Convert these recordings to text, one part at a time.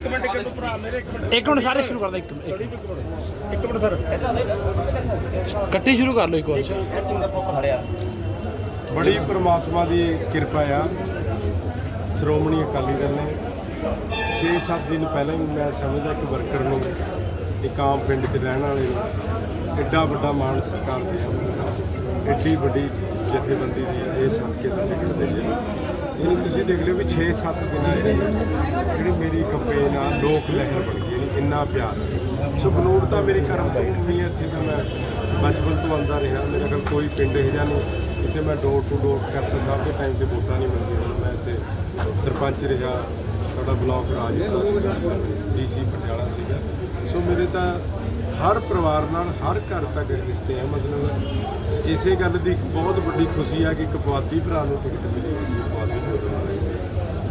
ਇੱਕ ਮਿੰਟ ਇੱਕ ਮਿੰਟ ਭਰਾ ਮੇਰੇ ਇੱਕ ਮਿੰਟ। ਇੱਕ ਮਿੰਟ ਸਾਰੇ ਸ਼ੁਰੂ ਕਰ ਦੋ ਇੱਕ ਮਿੰਟ ਇੱਕ ਮਿੰਟ। ਇੱਕ ਮਿੰਟ ਸਰ। ਕਰ ਲਓ ਇੱਕ ਵਾਰ। ਬੜੀ ਪ੍ਰਮਾਤਮਾ ਦੀ ਕਿਰਪਾ ਆ। ਸ਼੍ਰੋਮਣੀ ਅਕਾਲੀ ਦਲ ਨੇ 6-7 ਦਿਨ ਪਹਿਲਾਂ ਹੀ ਮੈਂ ਸਮਝਦਾ ਕਿ ਵਰਕਰ ਨੂੰ ਇੱਕ ਆਮ ਪਿੰਡ 'ਚ ਰਹਿਣ ਵਾਲੇ ਨੂੰ ਐਡਾ ਵੱਡਾ ਮਾਣ ਸਤਿਕਾਰ ਦਿਆ ਐਡੀ ਵੱਡੀ ਜਥੇਬੰਦੀ ਦੀ ਇਹ ਸਦਕੇ ਦਾ ਟਿਕਟ ਦੇ ਹੈ ਤੁਸੀਂ ਦੇਖ ਲਿਓ ਵੀ 6-7 ਦਿਨਾਂ 'ਚ ਜਿਹੜੀ ਮੇਰੀ ਕੰਪੇਨ ਆ ਲੋਕ ਲਹਿਰ ਬਣ ਗਈ, ਯਾਨੀ ਇੰਨਾ ਪਿਆਰ। ਸੋ ਬਨੂੜ ਤਾਂ ਮੇਰੇ ਕਰਮ ਭੂਮੀ ਹੈ ਇੱਥੇ ਤਾਂ ਮੈਂ ਬਚਪਨ ਤੋਂ ਆਉਂਦਾ ਰਿਹਾ। ਮੇਰੇ ਕੋਲ ਕੋਈ ਪਿੰਡ ਇਹ ਜਿਹਾ ਨਹੀਂ ਜਿੱਥੇ ਮੈਂ ਡੋਰ ਟੂ ਡੋਰ ਕੈਪਟਨ ਸਾਹਿਬ ਦੇ ਟਾਈਮ ਤੇ ਵੋਟਾਂ ਨਹੀਂ ਮਿਲਦੀਆਂ ਹੁਣ ਮੈਂ ਇੱਥੇ ਸਰਪੰਚ ਰਿਹਾ, ਸਾਡਾ ਬਲਾਕ ਰਾਜ ਦਾ ਸੀਗਾ ਡੀਸੀ ਪਟਿਆਲਾ ਸੀਗਾ। ਸੋ ਮੇਰੇ ਤਾਂ ਹਰ ਪਰਿਵਾਰ ਨਾਲ, ਹਰ ਘਰ ਤੱਕ ਰਿਸ਼ਤੇ ਆ, ਮਤਲਬ ਇਸੇ ਗੱਲ ਦੀ ਬਹੁਤ ਵੱਡੀ ਖੁਸ਼ੀ ਆ ਕਿ ਇੱਕ ਪੁਆਧੀ ਭਰਾ ਨੂੰ ਟਿਕਟ ਮਿਲੀ।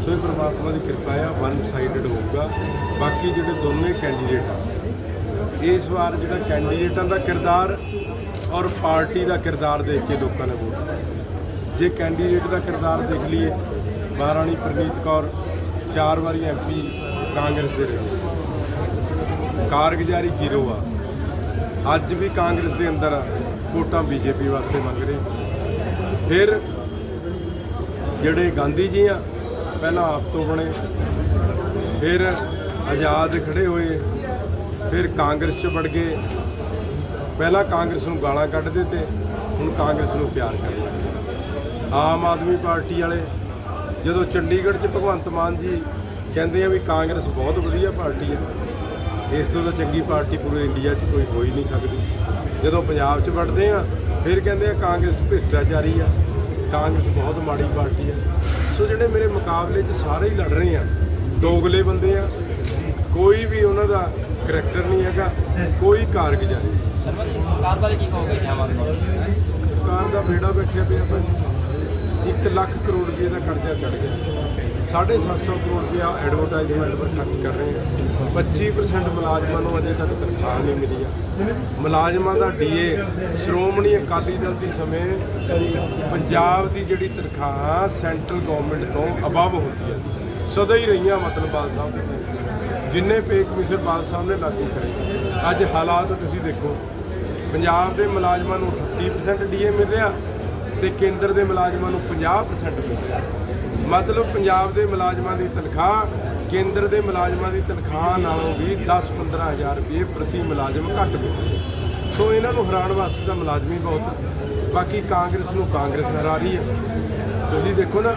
ਸੋ ਇਹ ਪ੍ਰਮਾਤਮਾ ਦੀ ਕਿਰਪਾ ਆ ਵਨ ਸਾਈਡਡ ਹੋਊਗਾ। ਬਾਕੀ ਜਿਹੜੇ ਦੋਨੇ ਕੈਂਡੀਡੇਟ ਆ, ਇਸ ਵਾਰ ਜਿਹੜਾ ਕੈਂਡੀਡੇਟਾਂ ਦਾ ਕਿਰਦਾਰ ਔਰ ਪਾਰਟੀ ਦਾ ਕਿਰਦਾਰ ਦੇਖ ਕੇ ਲੋਕਾਂ ਨੇ ਵੋਟ ਜੇ ਕੈਂਡੀਡੇਟ ਦਾ ਕਿਰਦਾਰ ਦੇਖ ਲਈਏ, ਮਹਾਰਾਣੀ ਪ੍ਰਨੀਤ ਕੌਰ ਚਾਰ ਵਾਰੀ ਐਮਪੀ ਕਾਂਗਰਸ ਦੇ ਰਹੇ ਕਾਰਗੁਜ਼ਾਰੀ ਜ਼ੀਰੋ ਆ। ਅੱਜ ਵੀ ਕਾਂਗਰਸ ਦੇ ਅੰਦਰ ਵੋਟਾਂ ਬੀਜੇਪੀ ਵਾਸਤੇ ਮੰਗ ਰਹੇ ਫਿਰ ਜਿਹੜੇ ਗਾਂਧੀ ਜੀ ਆ ਪਹਿਲਾਂ ਆਪ ਤੋਂ ਬਣੇ, ਫਿਰ ਆਜ਼ਾਦ ਖੜੇ ਹੋਏ, ਫਿਰ ਕਾਂਗਰਸ 'ਚ ਵੜ ਗਏ। ਪਹਿਲਾਂ ਕਾਂਗਰਸ ਨੂੰ ਗਾਲਾਂ ਕੱਢਦੇ ਤੇ ਹੁਣ ਕਾਂਗਰਸ ਨੂੰ ਪਿਆਰ ਕਰਨ ਲੱਗੇ ਆਮ ਆਦਮੀ ਪਾਰਟੀ ਵਾਲੇ ਜਦੋਂ ਚੰਡੀਗੜ੍ਹ 'ਚ ਭਗਵੰਤ ਮਾਨ ਜੀ ਕਹਿੰਦੇ ਆ ਵੀ ਕਾਂਗਰਸ ਬਹੁਤ ਵਧੀਆ ਪਾਰਟੀ ਹੈ, ਇਸ ਤੋਂ ਤਾਂ ਚੰਗੀ ਪਾਰਟੀ ਪੂਰੇ ਇੰਡੀਆ 'ਚ ਕੋਈ ਹੋ ਹੀ ਨਹੀਂ ਸਕਦੀ। ਜਦੋਂ ਪੰਜਾਬ 'ਚ ਵੜਦੇ ਆ, ਫਿਰ ਕਹਿੰਦੇ ਆ ਕਾਂਗਰਸ ਭ੍ਰਿਸ਼ਟਾਚਾਰੀ ਆ। ਕਾਂਗਰਸ ਬਹੁਤ ਮਾੜੀ ਪਾਰਟੀ ਆ ਸੋ ਜਿਹੜੇ ਮੇਰੇ ਮੁਕਾਬਲੇ 'ਚ ਸਾਰੇ ਹੀ ਲੜ ਰਹੇ ਆ ਦੋਗਲੇ ਬੰਦੇ ਆ ਕੋਈ ਵੀ ਉਹਨਾਂ ਦਾ ਕਰੈਕਟਰ ਨਹੀਂ ਹੈਗਾ ਕੋਈ ਕਾਰਗੁਜ਼ਾਰੀ ਸਰਕਾਰ ਬਾਰੇ ਕੀ ਕਹੋਗੇ ਜੀ ਆਮ ਸਰਕਾਰ ਦਾ ਬੇੜਾ ਬੈਠਿਆ ਪਿਆ ਭਾਈ। 1 ਲੱਖ ਕਰੋੜ ਰੁਪਏ ਦਾ ਕਰਜ਼ਾ ਚੜ ਗਿਆ। 750 ਕਰੋੜ ਰੁਪਇਆ ਐਡਵਰਟਾਈਜ਼ਮੈਂਟ ਪਰ ਖਰਚ ਕਰ ਰਹੇ ਹਾਂ। 25% ਮੁਲਾਜ਼ਮਾਂ ਨੂੰ ਅਜੇ ਤੱਕ ਤਨਖਾਹ ਨਹੀਂ ਮਿਲੀ ਆ। ਮੁਲਾਜ਼ਮਾਂ ਦਾ ਡੀਏ ਸ਼੍ਰੋਮਣੀ ਅਕਾਲੀ ਦਲ ਦੀ ਸਮੇਂ ਪੰਜਾਬ ਦੀ ਜਿਹੜੀ ਤਨਖਾਹ ਸੈਂਟਰਲ ਗਵਰਨਮੈਂਟ ਤੋਂ ਅਬਵ ਹੁੰਦੀ ਹੈ ਸਦਾ ਹੀ ਰਹੀਆਂ ਮਤਲਬ ਬਾਲ ਸਾਹਿਬ ਦੇ ਜਿੰਨੇ ਪੇ ਕਮਿਸ਼ਨ ਬਾਲ ਸਾਹਿਬ ਨੇ ਲਾਗੂ ਕਰੇ। ਅੱਜ ਹਾਲਾਤ ਤੁਸੀਂ ਦੇਖੋ, ਪੰਜਾਬ ਦੇ ਮੁਲਾਜ਼ਮਾਂ ਨੂੰ 38% ਡੀਏ ਮਿਲ ਰਿਹਾ ਤੇ ਕੇਂਦਰ ਦੇ ਮੁਲਾਜ਼ਮਾਂ ਨੂੰ 50% ਮਿਲ ਰਿਹਾ। ਮਤਲਬ ਪੰਜਾਬ ਦੇ ਮੁਲਾਜ਼ਮਾਂ ਦੀ ਤਨਖਾਹ, ਕੇਂਦਰ ਦੇ ਮੁਲਾਜ਼ਮਾਂ ਦੀ ਤਨਖਾਹ ਨਾਲੋਂ ਵੀ 10-15000 ਰੁਪਏ ਪ੍ਰਤੀ ਮੁਲਾਜ਼ਮ ਘੱਟ ਮਿਲ ਸੋ ਇਹਨਾਂ ਨੂੰ ਹਰਾਉਣ ਵਾਸਤੇ ਤਾਂ ਮੁਲਾਜ਼ਮ ਹੀ ਬਹੁਤ ਬਾਕੀ ਕਾਂਗਰਸ ਨੂੰ ਕਾਂਗਰਸ ਹਰਾ ਰਹੀ ਹੈ ਤੁਸੀਂ ਦੇਖੋ ਨਾ,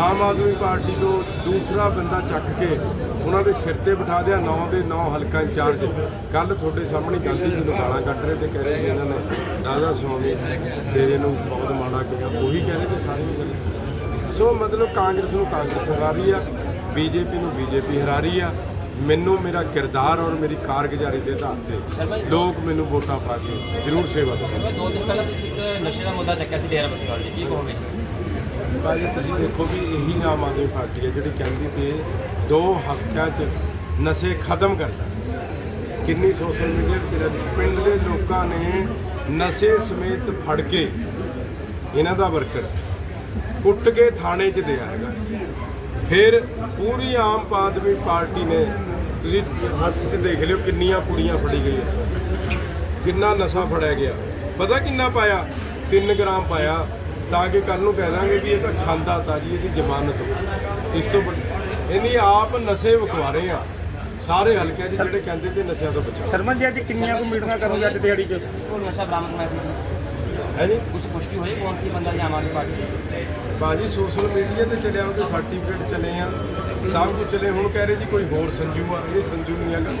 ਆਮ ਆਦਮੀ ਪਾਰਟੀ ਤੋਂ ਦੂਸਰਾ ਬੰਦਾ ਚੱਕ ਕੇ ਉਹਨਾਂ ਦੇ ਸਿਰ ਤੇ ਬਿਠਾ ਦਿਆ, ਨੌ ਦੇ ਨੌ ਹਲਕਾ ਇੰਚਾਰਜ। ਕੱਲ ਤੁਹਾਡੇ ਸਾਹਮਣੇ ਗਾਂਧੀ ਜੀ ਨੂੰ ਗਾਲਾਂ ਕੱਢ ਰਹੇ ਤੇ ਕਹਿ ਰਹੇ ਇਹਨਾਂ ਨੇ ਰਾਧਾ ਸਵਾਮੀ ਤੇਰੇ ਨੂੰ ਬਹੁਤ ਮਾੜਾ ਕਿਹਾ। ਉਹੀ ਕਹਿ ਰਹੇ ਤੇ ਸਾਰੀਆਂ ਗੱਲਾਂ ਸੋ ਮਤਲਬ ਕਾਂਗਰਸ ਨੂੰ ਕਾਂਗਰਸ ਹਰਾ ਰਹੀ ਆ ਬੀਜੇਪੀ ਨੂੰ ਬੀਜੇਪੀ ਹਰਾ ਰਹੀ ਆ। ਮੈਨੂੰ ਮੇਰਾ ਕਿਰਦਾਰ ਔਰ ਮੇਰੀ ਕਾਰਗੁਜ਼ਾਰੀ ਦੇ ਆਧਾਰ ਤੇ ਲੋਕ ਮੈਨੂੰ ਵੋਟਾਂ ਪਾ ਕੇ ਜ਼ਰੂਰ ਸੇਵਾ ਸਰਵਨ ਦੋ ਦਿਨ ਪਹਿਲਾਂ ਤੁਸੀਂ ਇੱਕ ਨਸ਼ੇ ਦਾ ਮੁੱਦਾ ਚੱਕਿਆ ਸੀ ਡੇਰਾ ਬਸਵਾਲ ਜੀ ਕੀ ਕਹੋਗੇ? ਭਾਜੀ ਤੁਸੀਂ ਦੇਖੋ ਵੀ ਇਹੀ ਆਮ ਆਦਮੀ ਪਾਰਟੀ ਹੈ ਜਿਹੜੀ ਕਹਿੰਦੀ ਕਿ ਦੋ ਹਫ਼ਤਿਆਂ 'ਚ ਨਸ਼ੇ ਖਤਮ ਕਰਦਾ ਕਿੰਨੀ ਸੋਸ਼ਲ ਮੀਡੀਆ ਤੇ ਚੱਲਦੀ ਪਿੰਡ ਦੇ ਲੋਕਾਂ ਨੇ ਨਸ਼ੇ ਸਮੇਤ ਫੜ ਕੇ ਇਹਨਾਂ ਦਾ ਵਰਕਰ ਕੁੱਟ ਕੇ ਥਾਣੇ 'ਚ ਦਿਆ ਹੈਗਾ ਫਿਰ ਪੂਰੀ ਆਮ ਆਦਮੀ ਪਾਰਟੀ ਨੇ ਤੁਸੀਂ ਹੱਥ 'ਚ ਦੇਖ ਲਿਓ ਕਿੰਨੀਆਂ ਕੁੜੀਆਂ ਫੜੀ ਗਈਆਂ ਕਿੰਨਾ ਨਸ਼ਾ ਫੜਿਆ ਗਿਆ। ਪਤਾ ਕਿੰਨਾ ਪਾਇਆ? 3 ਗ੍ਰਾਮ ਪਾਇਆ। ਤਾਂ ਕਿ ਕੱਲ ਨੂੰ ਕਹਿ ਦਾਂਗੇ ਵੀ ਇਹ ਤਾਂ ਖਾਂਦਾ ਤਾਂ ਜੀ ਇਹਦੀ ਜ਼ਮਾਨਤ ਇਸ ਤੋਂ ਇਹਨੇ ਆਪ ਨਸ਼ੇ ਵਿਖਵਾਰੇ ਆ। ਸਾਰੇ ਹਲਕਿਆਂ ਦੇ ਜਿਹੜੇ ਕਹਿੰਦੇ ਤੇ ਨਸ਼ਿਆਂ ਤੋਂ ਬਚਾਓ। ਸਰਮਨ ਜੀ ਅੱਜ ਕਿੰਨੀਆਂ ਕੁ ਮੀਟਿੰਗਾਂ ਕਰੋਗੇ ਅੱਜ ਦਿਹਾੜੀ 'ਚ? ਨਸ਼ਾ ਬਰਾਮਦ ਮੈਂ ਹੈ ਜੀ कुछ पुष्टि हुई कौन सी बंदा जी आम आदमी पार्टी ਬਾਜੀ ਸੋਸ਼ਲ ਮੀਡੀਆ ਤੇ ਚੱਲਿਆ ਉਹਦੇ ਸਰਟੀਫਿਕੇਟ ਚੱਲੇ ਆ ਸਭ ਕੁਝ ਚੱਲੇ ਹੁਣ ਕਹਿ ਰਹੇ ਜੀ ਕੋਈ ਹੋਰ ਸੰਜੂ ਆ ਇਹ ਸੰਜੂ ਨਹੀਂ ਹੈਗਾ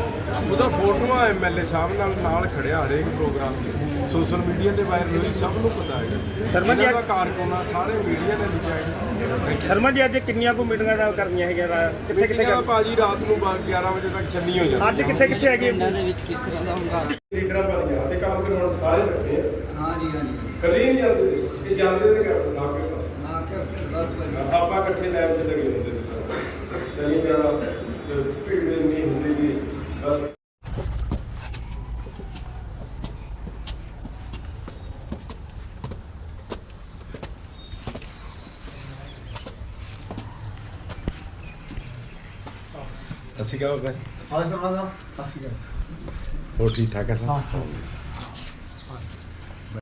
ਉਹਦਾ ਫੋਟੋਆਂ ਐਮਐਲਏ ਸਾਹਿਬ ਨਾਲ ਨਾਲ ਖੜਿਆ ਹਰੇਕ ਪ੍ਰੋਗਰਾਮ 'ਤੇ ਸੋਸ਼ਲ ਮੀਡੀਆ ਤੇ ਵਾਇਰਲ ਹੋਈ ਸਭ ਨੂੰ ਪਤਾ ਹੈਗਾ ਸ਼ਰਮਾ ਜੀ, ਇਹਨਾਂ ਦਾ ਕਾਰਕੁਨ ਆ ਸਾਰੇ ਮੀਡੀਆ ਨੇ ਲਿਖਿਆ ਹੈ ਸ਼ਰਮਨ ਜੀ ਅੱਜ ਕਿੰਨੀਆਂ ਕੁ ਮੀਟਿੰਗਾਂ ਦਾ ਕਰਨੀਆਂ ਹੈਗੀਆਂ ਰਾ- ਕਿੱਥੇ ਕਿੱਥੇ ਮੀਟਿੰਗਾਂ ਕਰ ਭਾਜੀ ਰਾਤ ਨੂੰ 11 ਵਜੇ ਤੱਕ ਚੱਲੀ ਹੋ ਜਾਂਦੀ ਅੱਜ ਕਿੱਥੇ ਕਿੱਥੇ ਹੈਗੀ ਦੇ ਵਿੱਚ ਕਿਸ ਤਰ੍ਹਾਂ ਦਾ ਹੁੰਦਾ ਲੀਡਰਾਂ ਵਾਲੀਆਂ ਤੇ ਕੰਮ ਕਰਾਉਣ ਸਾਰੇ ਰੱਖੇ ਆ ਹਾਂ ਜੀ ਹਾਂ ਜੀ ਕਦੀ ਨਹੀਂ ਜਾਂਦੇ ਸੀ। ਇਹ ਜਾਂਦੇ ਤੇ ਕਰਦੇ ਸਾਹਿਬ ਕੇ ਪਾਸ ਹਾਂ ਕਿ ਫਿਰ ਆਪਾਂ ਇਕੱਠੇ ਲੈਬ 'ਚ ਲੱਗੇ ਹੁੰਦੇ ਸੀ ਚੱਲੀ ਜਾਣਾ ਤੇ ਭੀੜ ਨਹੀਂ ਹੁੰਦੀ ਸੀ ਬਸ। ਅਸੀਂ ਕਹਾਂ ਹਾਂ ਸਰਪੰਚ ਸਾਹਿਬ ਸਤਿ ਸ਼੍ਰੀ ਅਕਾਲ ਹੋਰ ਠੀਕ ਠਾਕ ਹੈ ਸਰ ਹਾਂ